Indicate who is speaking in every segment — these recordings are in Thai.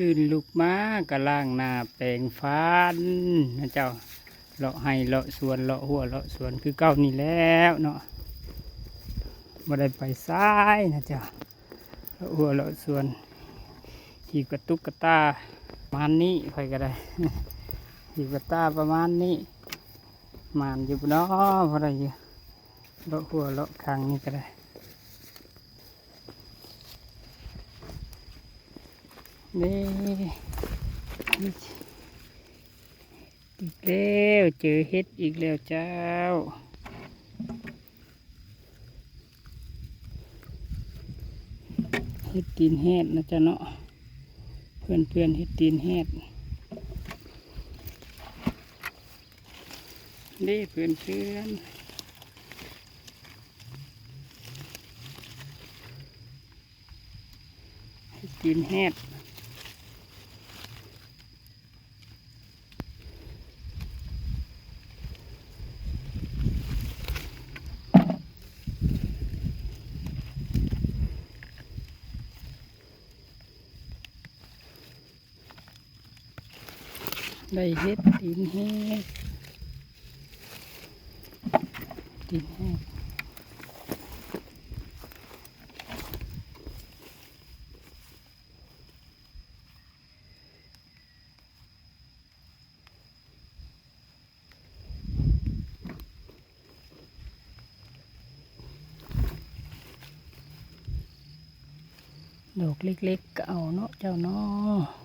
Speaker 1: ตื่นลุกมากระล่างหน้าแปลงฟันนะเจ้าเลาะให้เลาะสวนเลาะหัวเลาะสวนคือเก้านี่แล้วเนาะบ่ได้ไปซ้ายนะเจ้าเลาะหัวเลาะสวนทีกระตุกกระตาประมาณนี้ค่อยก็ได้ทีกระตาประมาณนี้มานอยู่เนาะพอได้อยู่เลาะหัวเลาะคางนี่ก็ได้ นี่อีกแล้วเจอเห็ดอีกแล้วเจ้าเห็ดตีนแหดนะจ๊ะเนาะ เพื่อนเพื่อนๆเห็ดตีนแหดนี่เพื่อนเพื่อนๆเห็ดตีนแหด ได้เฮ็ดตีนแห้งตีนแห้งดอกเล็กๆก็เอาเนาะเจ้าเนาะ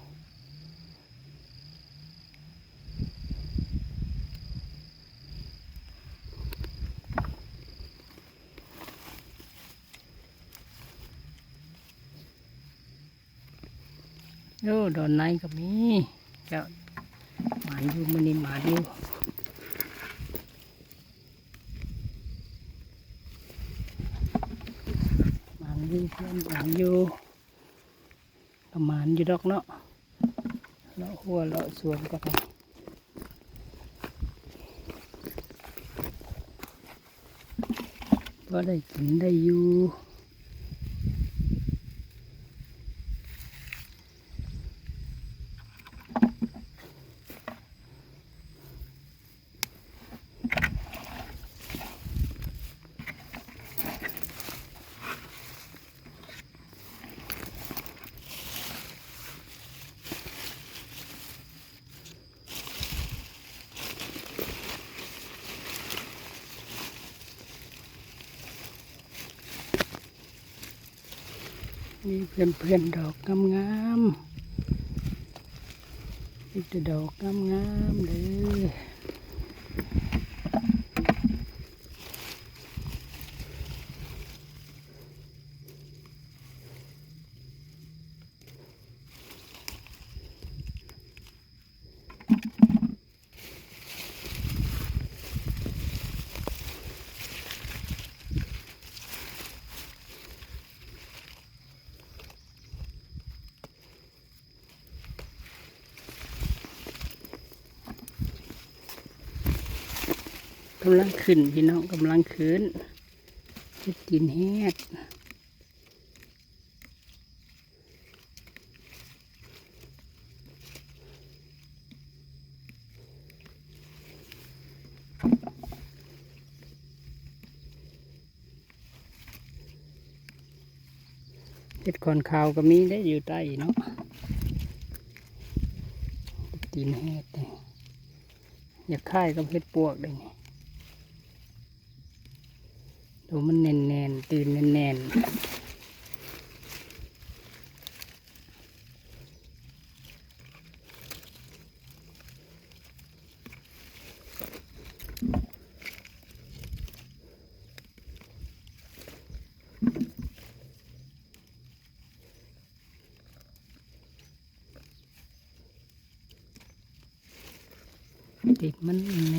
Speaker 1: โอ้ดอนในก็มีเจ้าหมานอยู่มันนี่หมานอยู่หมานอยู่เพื่อนหมานอยู่ประมาณอยู่ดอกเนาะเลาะหัวเลาะสวนก็ได้ก็ได้กินได้อยู่ มีเพื่อนเพื่อนดอกงามงามีแต่ดอกงามงามเลยำลังขึ้นพี่น้องกำลังขึ้นเฮ็ดกินแฮดเห็ดคอนขาวก็มีได้อยู่ใต้เนาะกินแฮดอยากค่ายกับเห็ดปวกเลยนี่ ดูมันแน่นแน่นตื่นแน่นแน่นติดมันแน่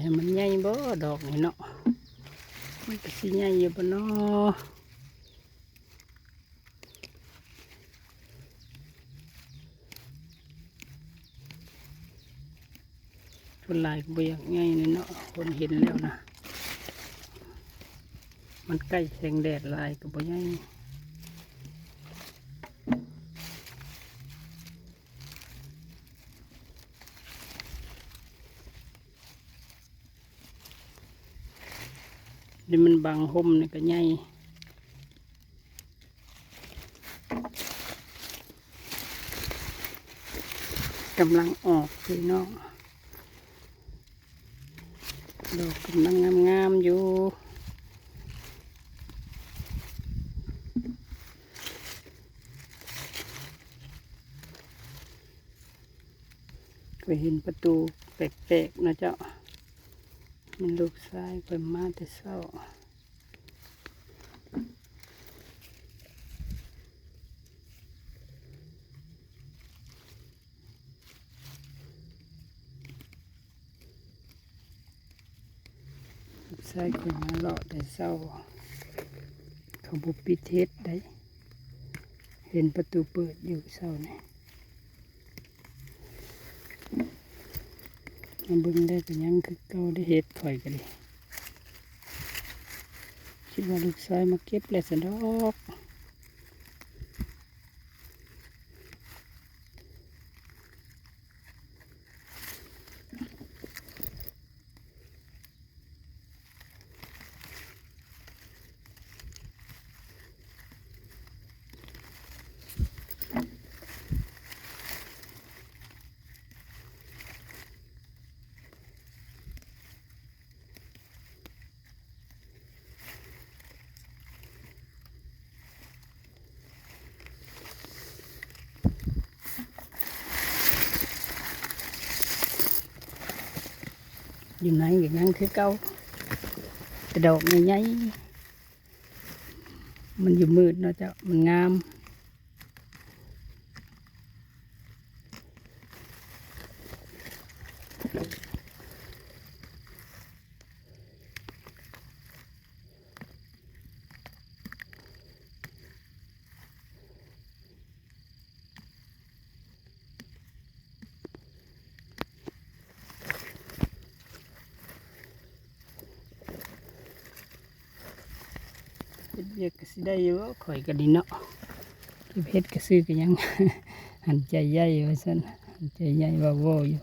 Speaker 1: ให้มันใหญ่บ่ดอกนี่เนาะมันก็สิใหญ่อยู่บ่เนาะคนลายก็บ่อยากใหญ่เลยเนาะคนเห็นแล้วนะ มันใกล้แสงแดดลายก็บ่ใหญ่ นี่มันบางห่มนี่ก็ใหญ่กำลังออกพี่น้องดอกกำลังงามๆอยู่ก็เห็นประตูแปลกๆนะเจ้า มันลูกชายไปมาแต่เศร้าลูกชายคนมาเลาะแต่เศร้าเขาบุปิเทศได้ เห็นประตูเปิดอยู่เศร้านี่ มาเบึงได้ก็ยังคือเก่าได้เห็ดข่อยกันเลยคิดว่าลูกชายมาเก็บแล้วสะดอก อยู่ไหนก็ยังคือเก่าแต่ดอกใหญ่ๆมันอยู่มืดเนาะเจ้ามันงาม ยกก็สิได้อยู่ข่อยก็ดีเนาะเก็บเฮ็ดก็ซื้อก็ยัง หันใจใหญ่ว่าซั่นหันใจใหญ่ว่าโวอยู่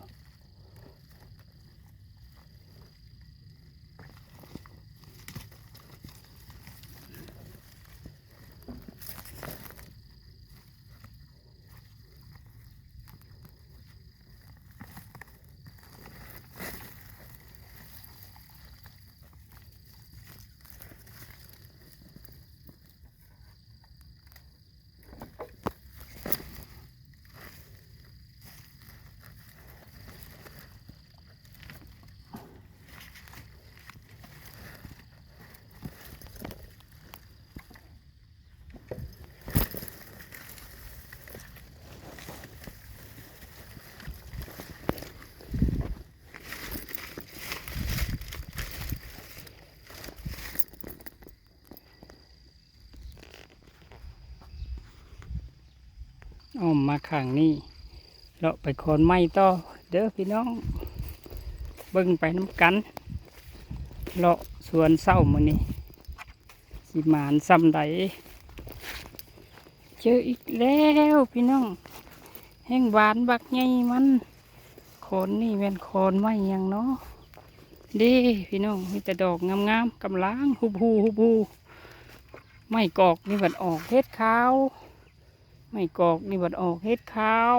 Speaker 1: อ้อมมาข้างนี้เลาะไปคนไม้ต่อเด้อพี่น้อง เบิ่งไปน้ำกันเลาะสวนเศร้ามือนี้สิหมานซ้ำใดเจออีกแล้วพี่น้อง แห้งหวานบักใหญ่มันคนนี่เป็นคนไม้หยังเนาะเด้พี่น้องมีแต่ดอกงามๆกำลังหุบหูหุบหูไม่กอกนี่บัดออกเฮ็ดขาว ไม่กอกนี่บัดออกเฮ็ดขาว